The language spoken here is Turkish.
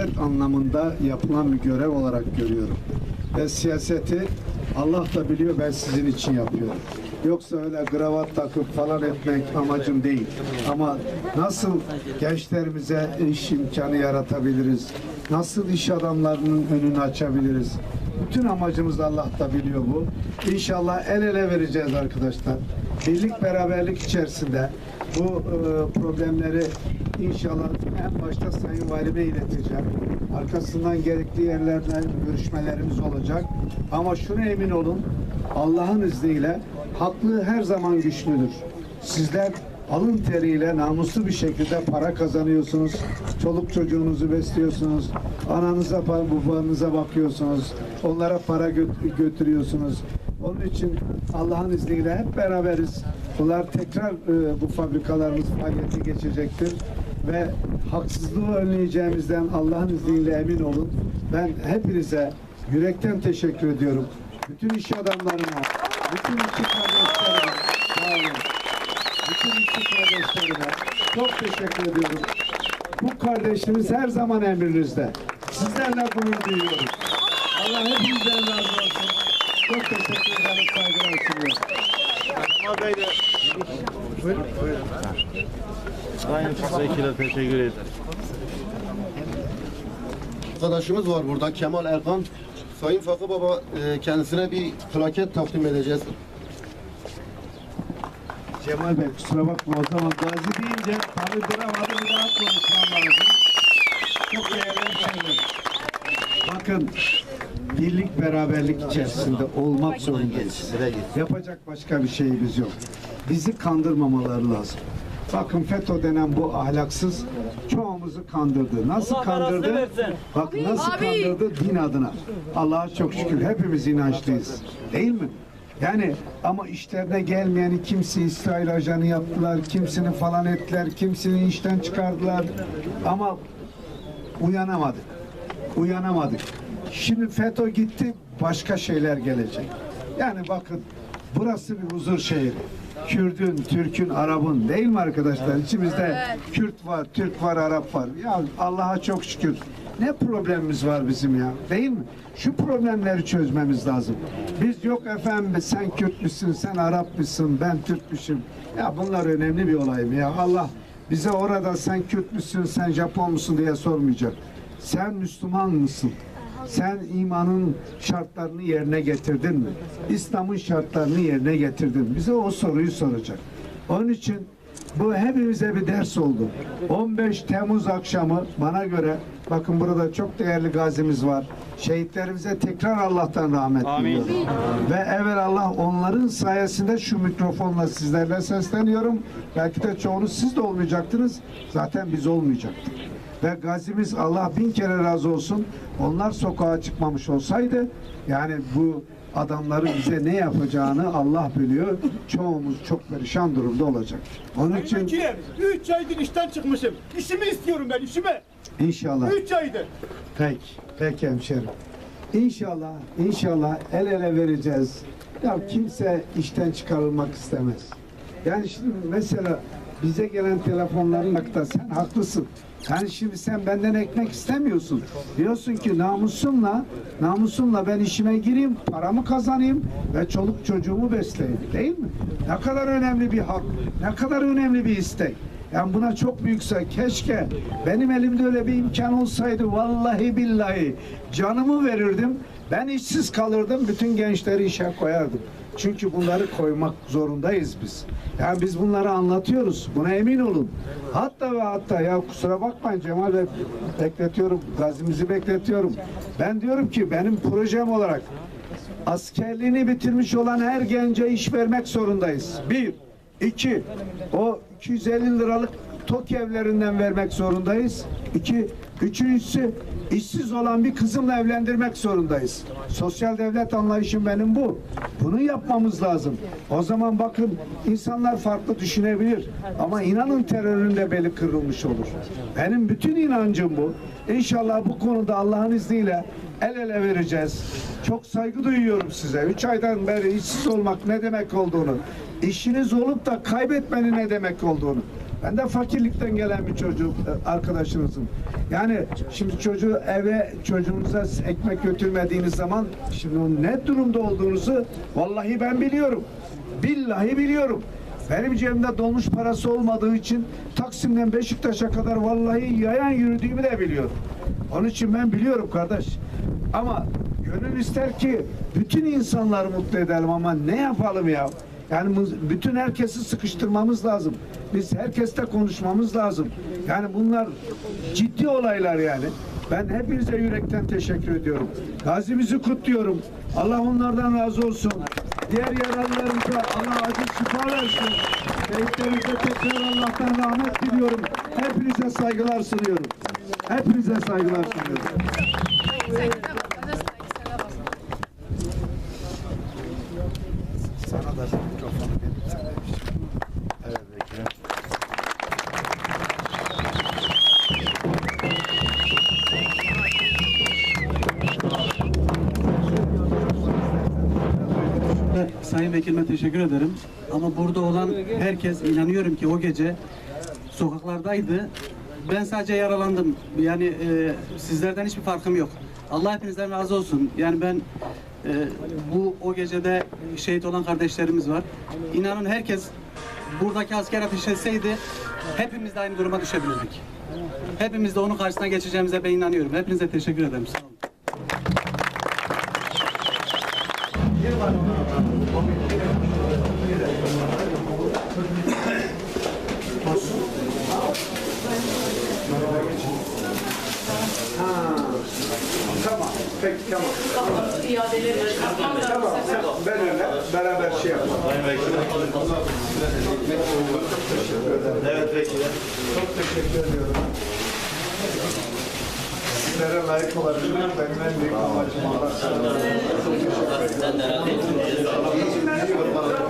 siyaset anlamında yapılan bir görev olarak görüyorum. Ve siyaseti Allah da biliyor ben sizin için yapıyorum. Yoksa öyle kravat takıp falan etmek amacım değil. Ama nasıl gençlerimize iş imkanı yaratabiliriz? Nasıl iş adamlarının önünü açabiliriz? Bütün amacımız Allah da biliyor bu. İnşallah el ele vereceğiz arkadaşlar. Birlik beraberlik içerisinde bu e, problemleri inşallah en başta Sayın Valime ileteceğim. Arkasından gerekli yerlerden görüşmelerimiz olacak. Ama şuna emin olun Allah'ın izniyle haklı her zaman güçlüdür. Sizler alın teriyle namuslu bir şekilde para kazanıyorsunuz. Çoluk çocuğunuzu besliyorsunuz. Ananıza, babanıza bakıyorsunuz. Onlara para gö- götürüyorsunuz. Onun için Allah'ın izniyle hep beraberiz. Bunlar tekrar e, bu fabrikalarımız faaliyete geçecektir. Ve haksızlığı önleyeceğimizden Allah'ın izniyle emin olun. Ben hepinize yürekten teşekkür ediyorum. Bütün iş adamlarına, bütün işçi kardeşlerime. Bütün işçi kardeşlerime çok teşekkür ediyorum. Bu kardeşimiz her zaman emrinizde. Sizlerle gurur duyuyoruz. Allah hepinizden razı olsun. Çok teşekkür ederim. Saygılar sunuyorum. Bey de Sayın teşekkür ederim. arkadaşımız var burada Kemal Erkan. Sayın Fakı Baba e, kendisine bir plaket takdim edeceğiz. Cemal Bey kusura bakma o zaman gazi deyince tabi duramadım bir daha konuşmam lazım. Çok değerli hemşehrilerim. Bakın birlik beraberlik içerisinde olmak zorundayız. Yapacak başka bir şeyimiz yok. Bizi kandırmamaları lazım. Bakın FETÖ denen bu ahlaksız çoğumuzu kandırdı. Nasıl kandırdı? Bak nasıl kandırdı din adına. Allah'a çok şükür hepimiz inançlıyız. Değil mi? Yani ama işlerine gelmeyeni kimse İsrail ajanı yaptılar, kimsini falan ettiler, kimsini işten çıkardılar. Ama uyanamadık. Uyanamadık. Şimdi FETÖ gitti, başka şeyler gelecek. Yani bakın burası bir huzur şehri. Kürdün, Türk'ün, Arap'ın değil mi arkadaşlar? İçimizde Kürt var, Türk var, Arap var. Ya Allah'a çok şükür. Ne problemimiz var bizim ya? Değil mi? Şu problemleri çözmemiz lazım. Biz yok efendim sen Kürt müsün, sen Arap mısın, ben Türkmüşüm. Ya bunlar önemli bir olay mı ya? Allah bize orada sen Kürt müsün, sen Japon musun diye sormayacak. Sen Müslüman mısın? Sen imanın şartlarını yerine getirdin mi? İslam'ın şartlarını yerine getirdin. Bize o soruyu soracak. Onun için bu hepimize bir ders oldu. 15 Temmuz akşamı bana göre bakın burada çok değerli gazimiz var. Şehitlerimize tekrar Allah'tan rahmet diliyorum. Ve evvel Allah onların sayesinde şu mikrofonla sizlerle sesleniyorum. Belki de çoğunuz siz de olmayacaktınız. Zaten biz olmayacaktık. Ve gazimiz Allah bin kere razı olsun. Onlar sokağa çıkmamış olsaydı yani bu adamların bize ne yapacağını Allah biliyor. Çoğumuz çok perişan durumda olacak. Onun için Vekilim, 3 aydır işten çıkmışım. İşimi istiyorum ben, işimi. inşallah 3 aydır. Peki, peki hemşerim. İnşallah, inşallah el ele vereceğiz. Ya kimse işten çıkarılmak istemez. Yani şimdi mesela bize gelen telefonların hakkında sen haklısın. Yani şimdi sen benden ekmek istemiyorsun. Diyorsun ki namusumla, namusumla ben işime gireyim, paramı kazanayım ve çoluk çocuğumu besleyeyim. Değil mi? Ne kadar önemli bir hak, ne kadar önemli bir istek. Yani buna çok büyükse keşke benim elimde öyle bir imkan olsaydı vallahi billahi canımı verirdim. Ben işsiz kalırdım. Bütün gençleri işe koyardım. Çünkü bunları koymak zorundayız biz. Yani biz bunları anlatıyoruz. Buna emin olun. Hatta ve hatta ya kusura bakmayın Cemal Bey bekletiyorum. Gazimizi bekletiyorum. Ben diyorum ki benim projem olarak askerliğini bitirmiş olan her gence iş vermek zorundayız. Bir. İki, o 250 liralık tok evlerinden vermek zorundayız. İki, üçüncüsü işsiz olan bir kızımla evlendirmek zorundayız. Sosyal devlet anlayışım benim bu. Bunu yapmamız lazım. O zaman bakın insanlar farklı düşünebilir. Ama inanın terörün de beli kırılmış olur. Benim bütün inancım bu. İnşallah bu konuda Allah'ın izniyle el ele vereceğiz. Çok saygı duyuyorum size. Üç aydan beri işsiz olmak ne demek olduğunu, işiniz olup da kaybetmenin ne demek olduğunu. Ben de fakirlikten gelen bir çocuk e, arkadaşınızım. Yani şimdi çocuğu eve çocuğunuza ekmek götürmediğiniz zaman şimdi onun ne durumda olduğunuzu vallahi ben biliyorum. Billahi biliyorum. Benim cebimde dolmuş parası olmadığı için Taksim'den Beşiktaş'a kadar vallahi yayan yürüdüğümü de biliyorum. Onun için ben biliyorum kardeş. Ama gönül ister ki bütün insanları mutlu edelim ama ne yapalım ya? Yani bütün herkesi sıkıştırmamız lazım. Biz herkesle konuşmamız lazım. Yani bunlar ciddi olaylar yani. Ben hepinize yürekten teşekkür ediyorum. Gazimizi kutluyorum. Allah onlardan razı olsun. Diğer yaralılarımıza Allah acil şifa versin. Şehitlerimize tekrar Allah'tan rahmet diliyorum. Hepinize saygılar sunuyorum. Hepinize saygılar sunuyorum. Sayın Vekilime teşekkür ederim. Ama burada olan herkes inanıyorum ki o gece sokaklardaydı. Ben sadece yaralandım. Yani e, sizlerden hiçbir farkım yok. Allah hepinizden razı olsun. Yani ben e, bu o gecede şehit olan kardeşlerimiz var. İnanın herkes buradaki asker ateş hepimiz de aynı duruma düşebilirdik. Hepimiz de onun karşısına geçeceğimize ben inanıyorum. Hepinize teşekkür ederim. Olun. Tamam. Peki tamam. Sen, ben öyle beraber şey yapalım. Sayın vekilim. Evet vekilim. Çok teşekkür ediyorum. Sizlere layık olabilmek benim en büyük amacım. Allah. Çok teşekkür ederim.